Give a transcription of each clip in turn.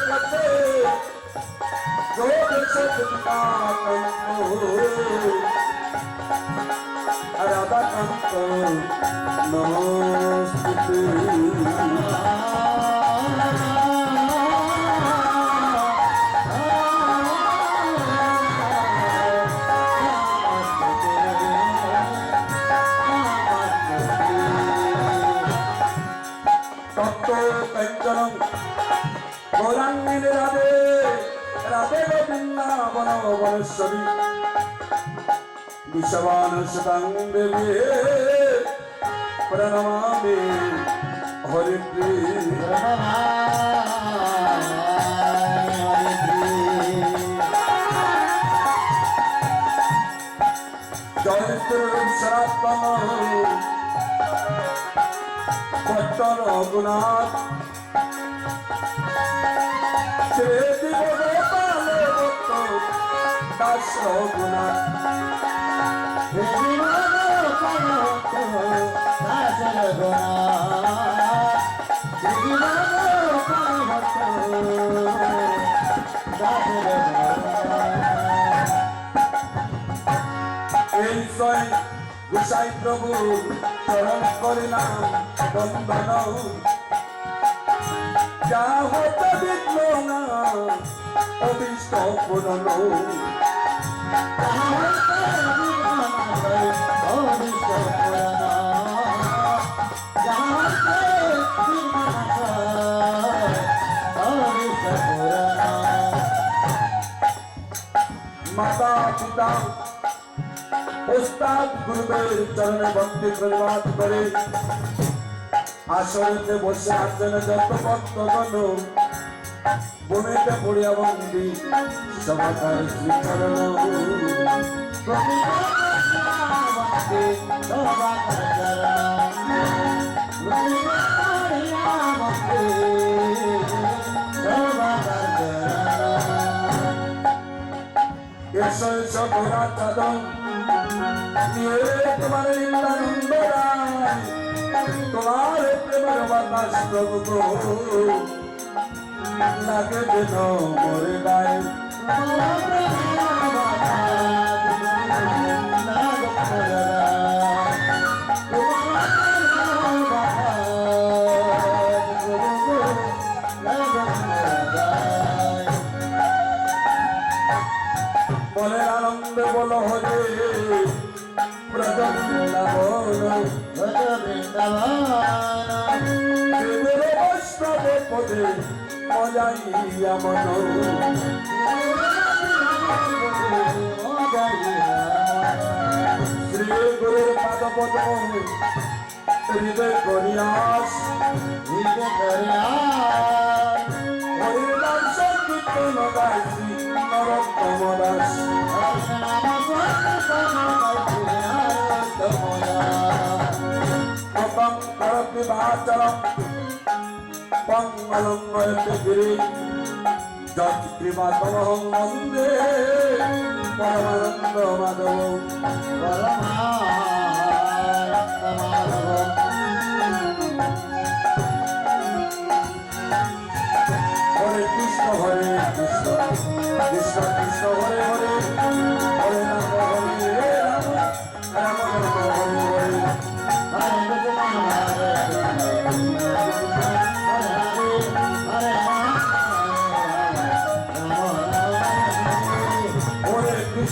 কাছে যোগে রাধাকান্ত নমস্তে তত্ত্ব কঞ্চনম গৌরাঙ্গিনী রাধে রাধে গোবিন্দাবন বনেশ্বরী বিষবান সুতাং দেবী প্রণমামি হরিপ্রিয়। জয়ত্রূপ শ্রী দিব গোপাল ভট্ট দাস রঘুনাথ এই জয় গোসাই প্রভু চরণ করিলাম বন্দন যা হতে বিঘ্ন না অভিষ্ট পূরণ মাতা পিতা ওস্তাদ গুরুদেব চরণে ভক্তি প্রণবাদ করে আসরেতে বসে আছেন যত পত্র ভক্তগণ বনেতে পড়িয়া বন্দি সমাকার শ্রীচরণ এসো এসো গোরা চাদন নিয়ে তোমার নিন্দানন্দ রায় তোমার প্রেমের বাতাস প্রভু। গো লাগে যেন মরে গায়ে মনের আনন্দে বলো হরে প্রজন্দাবন দেবের পদে মজাইয়া মন শ্রী গুরুর পাদ পদ হৃদয় করিয়াস হরিনাম সংকীর্তন গাইছি নরোত্তম দাস বাচরম মঙ্গলং গিরি কৃপাতমহং বন্দে পরমানন্দ মাধব হরে কৃষ্ণ হরে কৃষ্ণ কৃষ্ণ কৃষ্ণ হরে হরে হরে রাম হরে রাম রাম রাম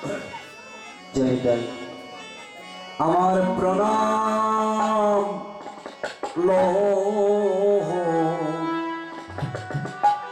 হরে জয় জয়টাই আমার প্রণাম। লো